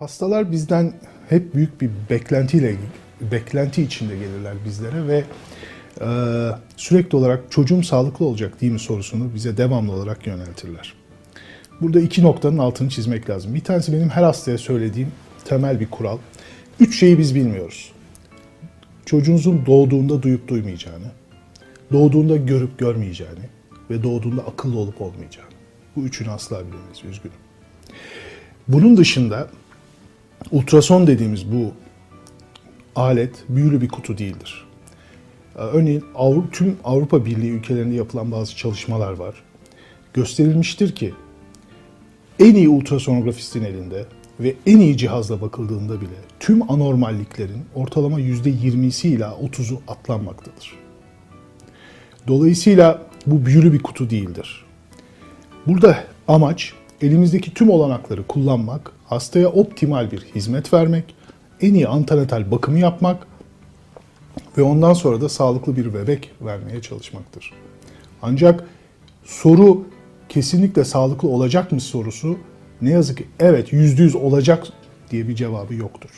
Hastalar bizden hep büyük bir beklentiyle beklenti içinde gelirler bizlere ve e, sürekli olarak çocuğum sağlıklı olacak değil mi sorusunu bize devamlı olarak yöneltirler. Burada iki noktanın altını çizmek lazım. Bir tanesi benim her hastaya söylediğim temel bir kural. Üç şeyi biz bilmiyoruz. Çocuğunuzun doğduğunda duyup duymayacağını, doğduğunda görüp görmeyeceğini ve doğduğunda akıllı olup olmayacağını. Bu üçünü asla bilemeyiz, üzgünüm. Bunun dışında ultrason dediğimiz bu alet büyülü bir kutu değildir. Ee, Örneğin tüm Avrupa Birliği ülkelerinde yapılan bazı çalışmalar var. Gösterilmiştir ki en iyi ultrasonografistin elinde ve en iyi cihazla bakıldığında bile tüm anormalliklerin ortalama %20'si ile 30'u atlanmaktadır. Dolayısıyla bu büyülü bir kutu değildir. Burada amaç elimizdeki tüm olanakları kullanmak, hastaya optimal bir hizmet vermek, en iyi antenatal bakımı yapmak ve ondan sonra da sağlıklı bir bebek vermeye çalışmaktır. Ancak soru kesinlikle sağlıklı olacak mı sorusu ne yazık ki evet yüzde yüz olacak diye bir cevabı yoktur.